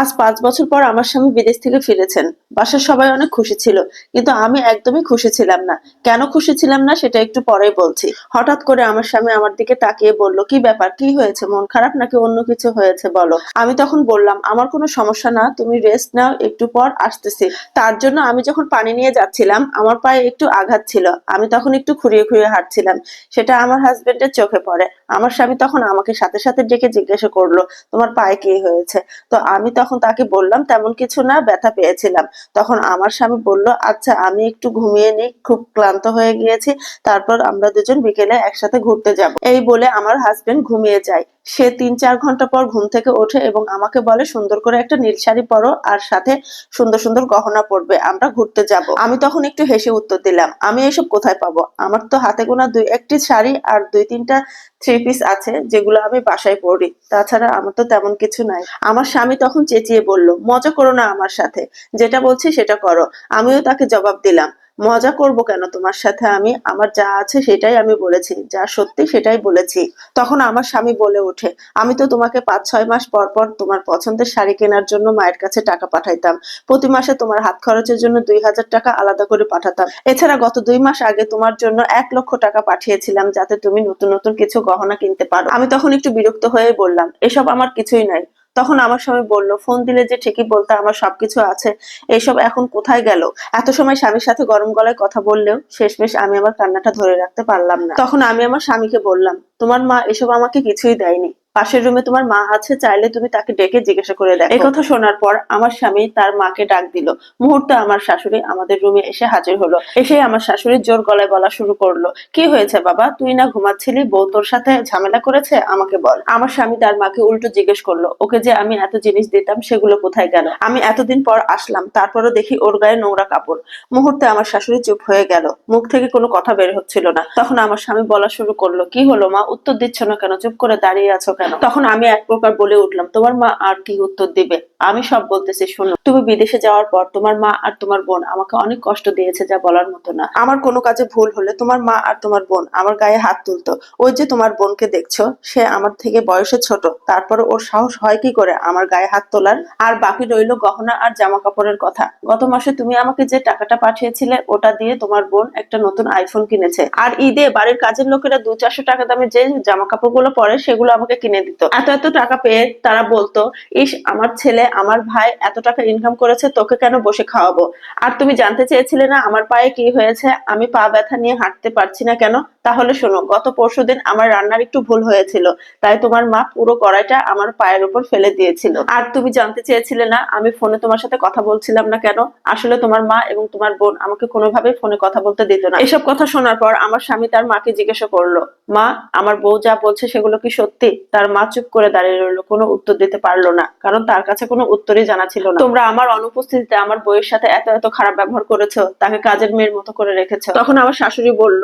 আজ পাঁচ বছর পর আমার স্বামী বিদেশ থেকে ফিরেছেন। বাসার সবাই অনেক খুশি ছিল, কিন্তু আমি একদমই খুশি ছিলাম না। কেন খুশি ছিলাম না সেটা একটু পরেই বলছি। হঠাৎ করে আমার স্বামী আমার দিকে তাকিয়ে বলল, কি ব্যাপার? কি হয়েছে? মন খারাপ নাকি অন্য কিছু হয়েছে বলো? আমি তখন বললাম, আমার কোনো সমস্যা না, তুমি রেস্ট নাও, একটু পর আসতেছি। তার জন্য আমি যখন পানি নিয়ে যাচ্ছিলাম, আমার পায়ে একটু আঘাত ছিল। আমি তখন একটু খুঁড়িয়ে খুঁড়িয়ে হাঁটছিলাম। সেটা আমার হাজবেন্ডের চোখে পড়ে। আমার স্বামী তখন আমাকে সাথে সাথে ডেকে জিজ্ঞাসা করল, তোমার পায়ে কি হয়েছে? তো আমি তখন তাকে বললাম, তেমন কিছু না, ব্যথা পেয়েছিলাম। তখন আমার স্বামী বলল আচ্ছা আমি একটু ঘুমিয়ে নিই, খুব ক্লান্ত হয়ে গিয়েছি, তারপর আমরা দুজন বিকেলে একসাথে ঘুরতে যাব। এই বলে আমার হাজবেন্ড ঘুমিয়ে যায়। সে তিন চার ঘণ্টা পর ঘুম থেকে ওঠে এবং আমাকে বলে, সুন্দর করে একটা নীল শাড়ি পরো আর সাথে সুন্দর সুন্দর গহনা পরবে, আমরা ঘুরতে যাব। আমি তখন একটু হেসে উত্তর দিলাম, আমি এসব কোথায় পাবো? আমার তো হাতে গোনা দুই, একটি শাড়ি আর দুই, তিনটা থ্রি পিস আছে, যেগুলো আমি বাসায় পরি। তাছাড়া আমার তো তেমন কিছু নাই। আমার স্বামী তখন চেঁচিয়ে বলল, মজা করো না আমার সাথে, যেটা বলছি সেটা করো। আমিও তাকে জবাব দিলাম মজা করব কেন? তোমার সাথে আমি, আমার যা আছে সেটাই আমি বলেছি, যা সত্যি সেটাই বলেছি। তখন আমার স্বামী বলে ওঠে, আমি তো তোমাকে পাঁচ, ছয় মাস পর পর তোমার পছন্দের শাড়ি কেনার জন্য মায়ের কাছে টাকা পাঠাইতাম। প্রতি মাসে তোমার হাত খরচের জন্য দুই হাজার টাকা আলাদা করে পাঠাতাম। এছাড়া গত দুই মাস আগে তোমার জন্য এক লক্ষ টাকা পাঠিয়েছিলাম, যাতে তুমি নতুন নতুন কিছু গহনা কিনতে পারো। আমি তখন একটু বিরক্ত হয়ে বললাম, এসব আমার কিছুই নাই। তখন আমার স্বামী বলল, ফোন দিলে যে ঠিকই বলতে আমার সবকিছু আছে, এসব এখন কোথায় গেল? এত সময় স্বামীর সাথে গরম গলায় কথা বললেও শেষমেশ আমি আমার কান্নাটা ধরে রাখতে পারলাম না। তখন আমি আমার স্বামীকে বললাম, তোমার মা এসব আমাকে কিছুই দেয়নি। পাশের রুমে তোমার মা আছে, চাইলে তুমি তাকে ডেকে জিজ্ঞাসা করে দেখো। এই কথা শোনার পর আমার স্বামী তার মাকে ডাক দিল। মুহূর্তে আমার শাশুড়ি আমাদের রুমে এসে হাজির হলো। এসে আমার শাশুড়ি জোর গলায় বলা শুরু করল। কি হয়েছে বাবা? তুই না ঘুমাচ্ছিলি? বউ তোর সাথে ঝামেলা করেছে? আমাকে বল। আমার স্বামী তার মাকে উল্টো জিজ্ঞেস করল, ওকে যে আমি এত জিনিস দিতাম, সেগুলো কোথায় গেল? আমি এতদিন পর আসলাম, তারপরও দেখি ওর গায়ে নোংরা কাপড়। মুহূর্তে আমার শাশুড়ি চুপ হয়ে গেল। মুখ থেকে কোনো কথা বের হচ্ছিল না। তখন আমার স্বামী বলা শুরু করল, কি হলো মা? উত্তর দিচ্ছ না কেন? চুপ করে দাঁড়িয়ে আছো কেন? তখন আমি এক প্রকার বলে উঠলাম তোমার মা আর কি উত্তর দিবে? আমি সব বলতেছি, শোনো, তুমি বিদেশে যাওয়ার পর তোমার মা আর তোমার বোন আমাকে অনেক কষ্ট দিয়েছে যা বলার মতো না। আমার কোনো কাজে ভুল হলে তোমার মা আর তোমার বোন আমার গায়ে হাত তুলতো। ওই যে তোমার বোনকে দেখছ, সে আমার থেকে বয়সে ছোট। তারপরে ওর সাহস হয় কি করে আমার গায়ে হাত তোলার? আর বাকি রইল গহনা আর জামা কাপড়ের কথা। গত মাসে তুমি আমাকে যে টাকাটা পাঠিয়েছিলে, ওটা দিয়ে তোমার বোন একটা নতুন আইফোন কিনেছে। আর ঈদে বাড়ির কাজের লোকেরা দু চারশো টাকা দামে যে জামা কাপড়গুলো পরে, সেগুলো আমাকে কিনে দিত। এত এত টাকা পেয়ে তারা বলতো, ইস, আমার ছেলে আমার ভাই এত টাকা ইনকাম করেছে, তোকে কেন বসে খাওয়াবো? আর তুমি জানতে চেয়েছিলে না আমার পায়ে কি হয়েছে? আমি পা ব্যথা নিয়ে হাঁটতে পারছি না কেন? তাহলে শোনো, গত পরশুদিন আমার রান্নার একটু ভুল হয়েছিল, তাই তোমার মা পুরো কড়াইটা আমার পায়ের উপর ফেলে দিয়েছিল। আর তুমি জানতে চেয়েছিলে না, আমি ফোনে তোমার সাথে কথা বলছিলাম না কেন? আসলে তোমার মা এবং তোমার বোন আমাকে কোনোভাবেই ফোনে কথা বলতে দিত না। এসব কথা শোনার পর আমার স্বামী তার মাকে জিজ্ঞাসা করল, মা, আমার বউ যা বলছে সেগুলো কি সত্যি? তার মা চুপ করে দাঁড়িয়ে রইল, কোনো উত্তর দিতে পারল না, কারণ তার কাছে কোনো উত্তরই জানা ছিল না। তোমরা আমার অনুপস্থিতিতে আমার বউয়ের সাথে এত এত খারাপ ব্যবহার করেছ তাকে কাজের মেয়ের মতো করে রেখেছো। তখন আমার শাশুড়ি বলল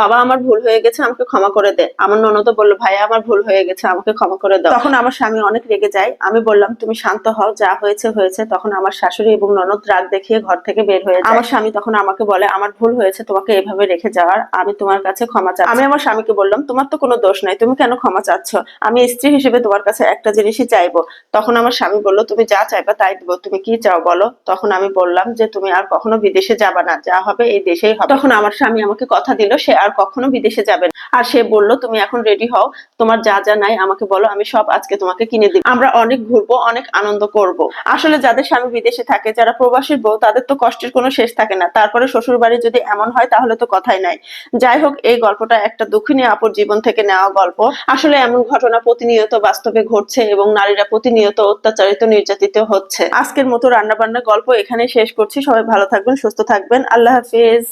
বাবা আমার ভুল হয়ে গেছে আমাকে ক্ষমা করে দে। আমার ননদ বলল ভাইয়া আমার ভুল হয়ে গেছে আমাকে ক্ষমা করে দাও। তখন আমার স্বামী অনেক রেগে যায়। আমি বললাম তুমি শান্ত হও যা হয়েছে হয়েছে। তখন আমার শাশুড়ি এবং ননদ রাগ দেখিয়ে ঘর থেকে বের হয়ে যায়। আমার স্বামী তখন আমাকে বলে আমার ভুল হয়েছে তোমাকে এভাবে রেখে যাওয়ার আমি তোমার কাছে ক্ষমা চাই আমি আমার স্বামীকে বললাম তোমার তো কোনো দোষ নাই তুমি কেন ক্ষমা চাচ্ছ? আমি স্ত্রী হিসেবে তোমার কাছে একটা জিনিসই চাইব। তখন আমার স্বামী বলল তুমি যা চাইবা তাই দিব। তুমি কি চাও বলো? তখন আমি বললাম যে, তুমি আর কখনো বিদেশে যাবা না। যা হবে এই দেশেই হবে। তখন আমার স্বামী আমাকে কথা দিল, সে আর কখনো বিদেশে যাবে না। আর সে বলল, তুমি এখন রেডি হও। তোমার যা যা নাই, আমাকে বলো, আমি সব আজকে তোমাকে কিনে দিব। আমরা অনেক ঘুরবো, অনেক আনন্দ করব। আসলে যাদের স্বামী বিদেশে থাকে, যারা প্রবাসীর বউ, তাদের তো কষ্টের কোনো শেষ থাকে না। তারপরে শ্বশুর বাড়ি যদি এমন হয়, তাহলে তো কথাই নাই। যাই হোক, এই গল্পটা একটা দুঃখিনী আপুর জীবন থেকে নেওয়া গল্প। আসলে এমন ঘটনা প্রতিনিয়ত বাস্তবে ঘটছে এবং নারীরা প্রতিনিয়ত অত্যাচারিত নির্যাতিত হচ্ছে। আজকের মতো রান্না বান্না গল্প এখানে শেষ করছি। সবাই ভালো থাকবেন, সুস্থ থাকবেন। আল্লাহ হাফিজ।